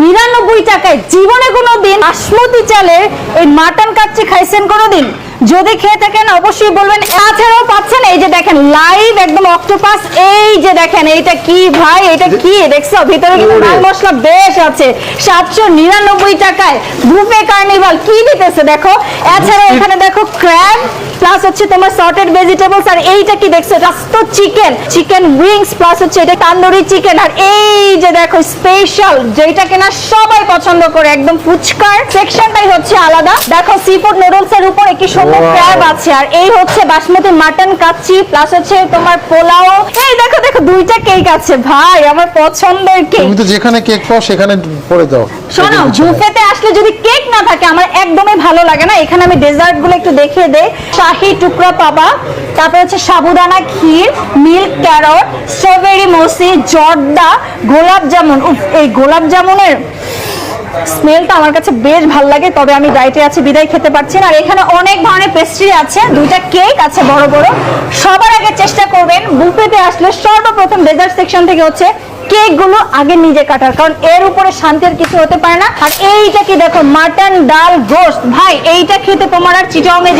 নিরানব্বই টাকায় জীবনে কোনো দিন বাসমতি চালের এই মাটন কাচ্চি খাইছেন কোনো দিন যদি খেয়ে থাকেন অবশ্যই বলবেন তাছাড়াও পাচ্ছেন এই যে দেখেন লাইভ একদম অক্টোপাস এই যে দেখেন এইটা কি ভাই? এটা কি? দেখছ? ভিতরে কিন্তু। মাল মশলা বেশ আছে। সাতশো নিরানব্বই টাকায় বুফে কার্নিভাল কি দিতেছে দেখো? এছাড়া এখানে দেখো ক্র্যাব প্লাস হচ্ছে তোমার সর্টেড ভেজিটেবলস আর এইটা কি দেখছ? রাস্ত চিকেন চিকেন উইংস প্লাস হচ্ছে এটা তান্দুরি চিকেন আর এই যে দেখো স্পেশাল যেটা কিনা সবাই পছন্দ করে একদম ফুচকার। সেকশনটাই হচ্ছে আলাদা। দেখো সি ফুড নুডলস এর উপর একটি সুন্দর ক্র্যাব আছে আর এই হচ্ছে বাসমতি মাটন কাচ্চি প্লাস হচ্ছে তোমার পোলাও। এই দেখো দেখো দুইটা কেক আছে। ভাই আমার পছন্দের কেক তুমি তো যেখানে কেক পাও সেখানে যাও শোনো বুফেতে আসলে যদি কেক না থাকে আমার একদমই ভালো লাগে না। এখানে আমি ডেজার্টগুলো একটু দেখিয়ে দেই। শাহি টুকরা পাবা তারপর হচ্ছে sabudana kheer milk carrot strawberry মসি জর্দা গোলাপ জামুন। উফ এই গোলাপ জামুনের স্মেলটা আমার কাছে বেশ ভালো লাগে, তবে আমি ডায়েটে আছি, বিদায় খেতে পারছি না। আর এখানে অনেক ধরনের পেস্ট্রি আছে, দুইটা কেক আছে বড় বড়। সবার আগে চেষ্টা করবেন বুফেতে আসলে সর্বপ্রথম ডেজার্ট সেকশন থেকে হচ্ছে কেকগুলো আগে নিজে কাটার কারণ এর উপরে শান্তির কিছু হতে পারে না। আর এইটা কি দেখো মাটন ডাল গোস্ট ভাই এইটা খেতে তোমার আর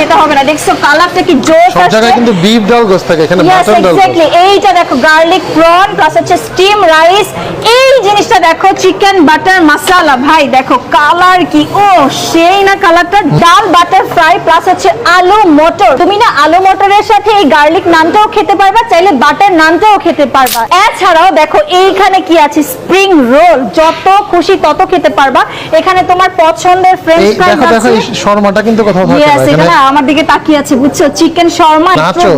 যেতে হবে না। দেখছ কালারটা কি জোশ সব জায়গায় আসছে। কিন্তু বিফ ডাল গোস থাকে এখানে মাটন ডাল exactly. এইটা দেখো গার্লিক প্রন প্লাস হচ্ছে স্টিম রাইস এই জিনিসটা দেখো চিকেন বাটার মশলা ভাই দেখো কালার কি? ও সেই না কালারটা ডাল বাটার ফ্রাই প্লাস হচ্ছে আলু মটর। তুমি না আলু মটরের সাথে এই গার্লিক নানটাও খেতে পারবা চাইলে বাটার নানটাও খেতে পারবা। এছাড়াও দেখো এইখানে কি আছে? স্প্রিং রোল যত খুশি তত খেতে পারবা। এখানে তোমার পছন্দের ফ্রেঞ্চ এই ফ্রাইজ দেখো আছে। শর্মাটা কিন্তু কোথাও থাকে না এখানে এখানে। আমার দিকে তাকিয়ে আছে বুঝছ? চিকেন শর্মা।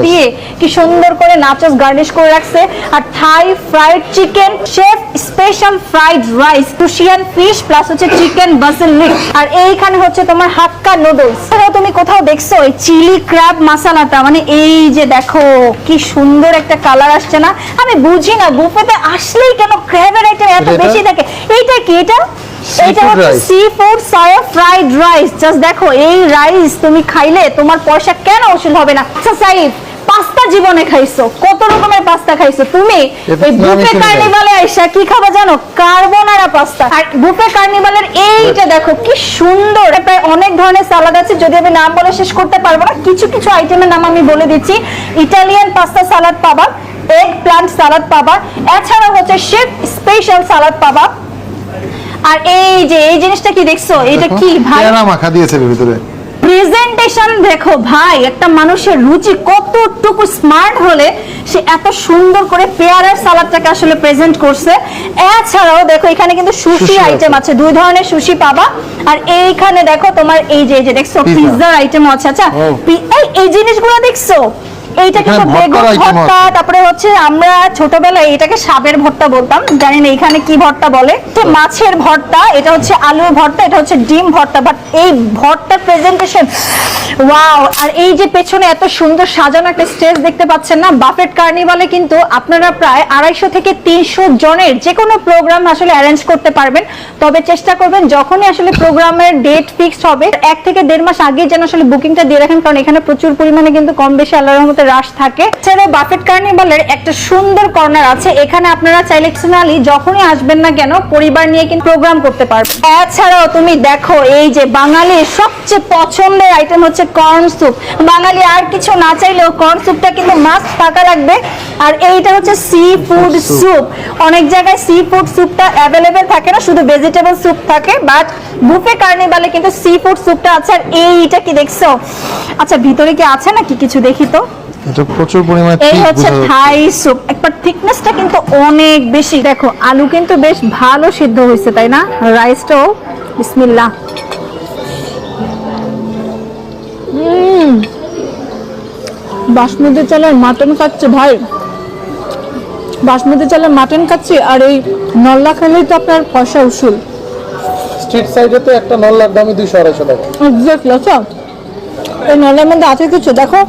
দিয়ে কি সুন্দর করে নাচস গার্নিশ করে রাখছে। আর Thai fried chicken chef special fried rice cushion fish plus হচ্ছে চিকেন বাসেল লিক আর এইখানে হচ্ছে তোমার হাক্কা নুডলস তুমি কোথাও দেখছ এই চিলি ক্র্যাব মশলাটা মানে এই যে দেখো কি সুন্দর একটা কালার আসছে না? আমি বুঝি না বুফেতে আসলেই কেন ক্র্যাবের আইটেম এত বেশি থাকে। এইটা কি এটা? এটা হচ্ছে sea food soya fried rice just দেখো এই রাইস তুমি খাইলে তোমার পয়সা কেন উসুল হবে না? আচ্ছা সাইফ পাস্তা জীবনে খাইছো। কত রকমের পাস্তা খাইছো? তুমি এই বুফে কার্নিভালে আইসা কি খাবা জানো? কার্বোনারা পাস্তা আর বুফে কার্নিভালের এইটা দেখো কি সুন্দর। প্রায় অনেক ধরনের সালাদ আছে যদি আমি নাম বলে শেষ করতে পারব না কিছু কিছু আইটেমের নাম আমি বলে দিচ্ছি। ইটালিয়ান পাস্তা সালাদ পাবা। এগ প্লান্ট সালাদ পাবা। এছাড়াও হচ্ছে শেফ স্পেশাল সালাদ পাবা। আর এই যে এই জিনিসটা কি দেখছ? এটা কি ভাই? পেয়ারা মাখা দিয়েছে এর ভিতরে। প্রেজেন্টেশন দেখো ভাই একটা মানুষের রুচি কতটুকু স্মার্ট হলে সে এত সুন্দর করে পেয়ারার সালাদটাকে আসলে প্রেজেন্ট করছে। এছাড়াও দেখো এখানে কিন্তু সুশি আইটেম আছে। দুই ধরনের সুশি পাবা। আর এইখানে দেখো তোমার এই যে এই যে দেখছ। পিৎজার আইটেম আছে আচ্ছা। এই এই জিনিসগুলো দেখছ? এইটা এখানে কিন্তু বেগুন ভর্তা তারপরে হচ্ছে আমরা ছোটবেলায় এটাকে সাবের ভর্তা বলতাম জানি না এখানে কি ভর্তা বলে। তো মাছের ভর্তা এটা হচ্ছে আলুর ভর্তা এটা হচ্ছে ডিম ভর্তা বাট এই ভর্তার প্রেজেন্টেশন ওয়াও আর এই যে পেছনে এত সুন্দর সাজানো একটা স্টেজ দেখতে পাচ্ছেন না বাফেট কার্নিভালে কিন্তু আপনারা প্রায় আড়াইশো থেকে তিনশো জনের যে কোনো প্রোগ্রাম আসলে অ্যারেঞ্জ করতে পারবেন। তবে চেষ্টা করবেন যখনই আসলে প্রোগ্রামের ডেট ফিক্সড হবে এক থেকে দেড় মাস আগে যেন আসলে বুকিংটা দিয়ে রাখেন কারণ এখানে প্রচুর পরিমাণে কিন্তু কম বেশি আল্লাহর রহমতে রাশ থাকে। এছাড়াও বাফেট কার্নিভালের একটা সুন্দর কর্নার আছে। এখানে আপনারা চাইলে পার্সোনালি যখনই আসবেন না কেন পরিবার নিয়ে কিন্তু প্রোগ্রাম করতে পারবেন। এছাড়াও তুমি দেখো এই যে বাঙালির সবচেয়ে পছন্দের আইটেম হচ্ছে কর্ন স্যুপ বাঙালি আর কিছু না চাইলেও কর্ন স্যুপটা কিন্তু মাস্ট থাকা লাগবে। আর এইটা হচ্ছে সি ফুড স্যুপ অনেক জায়গায় সি ফুড স্যুপটা অ্যাভেলেবেল থাকে না শুধু ভেজিটেবল স্যুপ থাকে বাট বুফে কার্নিভালে কিন্তু সি ফুড স্যুপটা আছে। আর এইটা কি দেখছ? আচ্ছা ভিতরে কি আছে নাকি? কিছু দেখি তো। এটা প্রচুর পরিমাণে এই হচ্ছে থাই স্যুপ একবার থিকনেসটা কিন্তু অনেক বেশি। দেখো আলু কিন্তু বেশ ভালো সিদ্ধ হয়েছে তাই না? রাইসটাও বিসমিল্লাহ। বাসমতি চালের মাটন খাচ্ছে ভাই। বাসমতি চালের মাটন খাচ্ছি আর এই নল্লা খেলেই তো আপনার পয়সা উসুল। স্ট্রিট সাইডে তো একটা নল্লার দামই দুইশো আড়াইশো টাকা। এক্স্যাক্টলি আচ্ছা। এই নল্লার মধ্যে আছে কিছু? দেখো।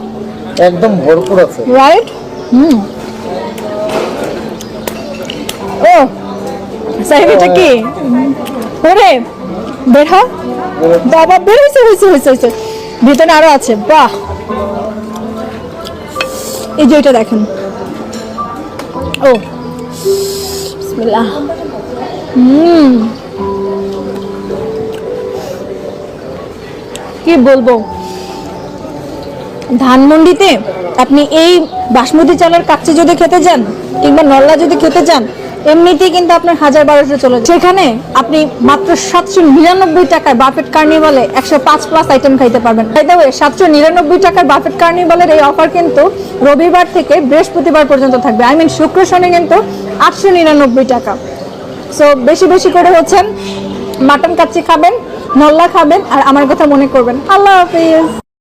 একদম ভরপুর আছে। রাইট হুম। ও, সাহেব, এটা কি? ওরে, বের বাবা বেরিয়েছে হয়েছে হয়েছে হয়েছে ভিতরে আরও আছে, বাহ। এই যে এটা দেখেন। ও, বিসমিল্লাহ। হুম। কি বলব? ধানমন্ডিতে আপনি এই বাসমতি চালের কাচ্চি যদি খেতে যান, কিংবা নল্লা যদি খেতে যান, এমনিতেই কিন্তু আপনার হাজার বারোশো চলে। সেখানে আপনি মাত্র সাতশো নিরানব্বই টাকায় বাফেট কার্নিভালে একশো পাঁচ প্লাস আইটেম খাইতে পারবেন। বাই দ্য সাতশো নিরানব্বই টাকার বাফেট কার্নিভালের এই অফার কিন্তু রবিবার থেকে বৃহস্পতিবার পর্যন্ত থাকবে। আই মিন শুক্র, শনি কিন্তু আটশো নিরানব্বই টাকা। সো বেশি বেশি করে হচ্ছেন, মাটন কাচ্চি খাবেন, নল্লা খাবেন, আর আমার কথা মনে করবেন। আল্লাহ হাফিজ।